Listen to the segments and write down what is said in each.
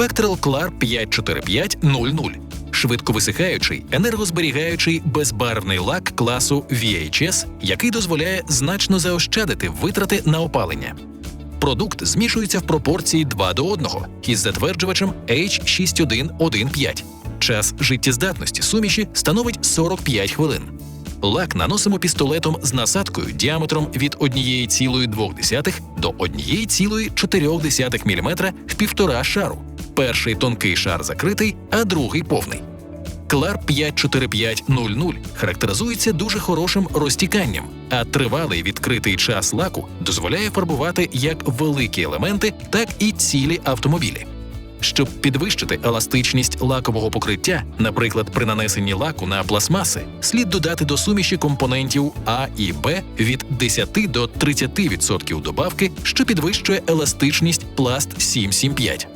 Spectral Clar 54500 швидковисихаючий, енергозберігаючий безбарвний лак класу VHS, який дозволяє значно заощадити витрати на опалення. Продукт змішується в пропорції 2 до 1 із затверджувачем H6115. Час життєздатності суміші становить 45 хвилин. Лак наносимо пістолетом з насадкою діаметром від 1,2 до 1,4 мм в півтора шару. Перший тонкий шар закритий, а другий повний. Клар 54500 характеризується дуже хорошим розтіканням, а тривалий відкритий час лаку дозволяє фарбувати як великі елементи, так і цілі автомобілі. Щоб підвищити еластичність лакового покриття, наприклад, при нанесенні лаку на пластмаси, слід додати до суміші компонентів А і Б від 10 до 30% добавки, що підвищує еластичність пласт 775.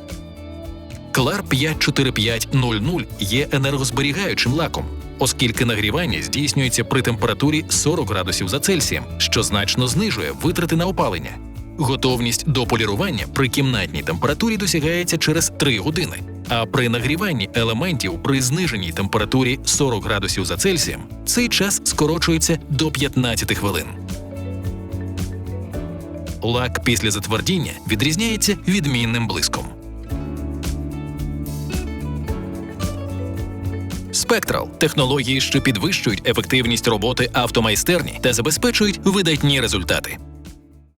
Клар 54500 є енергозберігаючим лаком, оскільки нагрівання здійснюється при температурі 40 градусів за Цельсієм, що значно знижує витрати на опалення. Готовність до полірування при кімнатній температурі досягається через 3 години, а при нагріванні елементів при зниженій температурі 40 градусів за Цельсієм цей час скорочується до 15 хвилин. Лак після затвердіння відрізняється відмінним блиском. Спектрал технології, що підвищують ефективність роботи автомайстерні та забезпечують видатні результати.